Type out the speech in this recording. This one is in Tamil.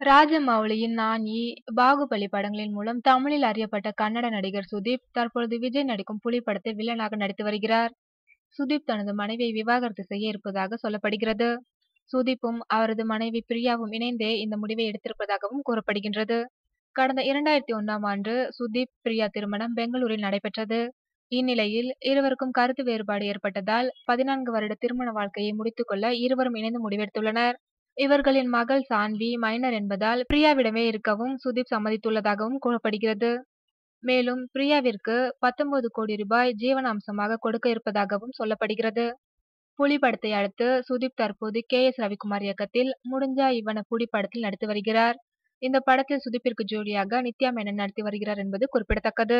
ராஜமௌலியின் நானி, பாகுபலி படங்களின் மூலம் தமிழில் அறியப்பட்ட கன்னட நடிகர் சுதீப், தற்பொழுது விஜய் நடிக்கும் புலி படத்தில் வில்லனாக நடித்து வருகிறார். சுதீப் தனது மனைவியை விவாகரத்து செய்ய இருப்பதாக சொல்லப்படுகிறது. சுதீப்பும் அவரது மனைவி பிரியாவும் இணைந்தே இந்த முடிவை எடுத்திருப்பதாகவும் கூறப்படுகின்றது. கடந்த இரண்டாயிரத்தி ஒன்றாம் ஆண்டு சுதீப், பிரியா திருமணம் பெங்களூரில் நடைபெற்றது. இந்நிலையில் இருவருக்கும் கருத்து வேறுபாடு ஏற்பட்டதால், பதினான்கு வருட திருமண வாழ்க்கையை முடித்துக் கொள்ள இருவரும் இணைந்து முடிவெடுத்துள்ளனர். இவர்களின் மகள் சான்வி மைனர் என்பதால் பிரியாவிடமே இருக்கவும் சுதீப் சம்மதித்துள்ளதாகவும் கூறப்படுகிறது. மேலும் பிரியாவிற்கு பத்தொன்பது கோடி ரூபாய் ஜீவனாம்சமாக கொடுக்க இருப்பதாகவும் சொல்லப்படுகிறது. புலி படத்தை அடுத்து சுதீப் தற்போது கே. எஸ். ரவிக்குமார் இயக்கத்தில் முடிஞ்சா இவன புலி படத்தில் நடித்து வருகிறார். இந்த படத்தில் சுதீப்பிற்கு ஜோடியாக நித்யா மேனன் நடத்தி வருகிறார் என்பது குறிப்பிடத்தக்கது.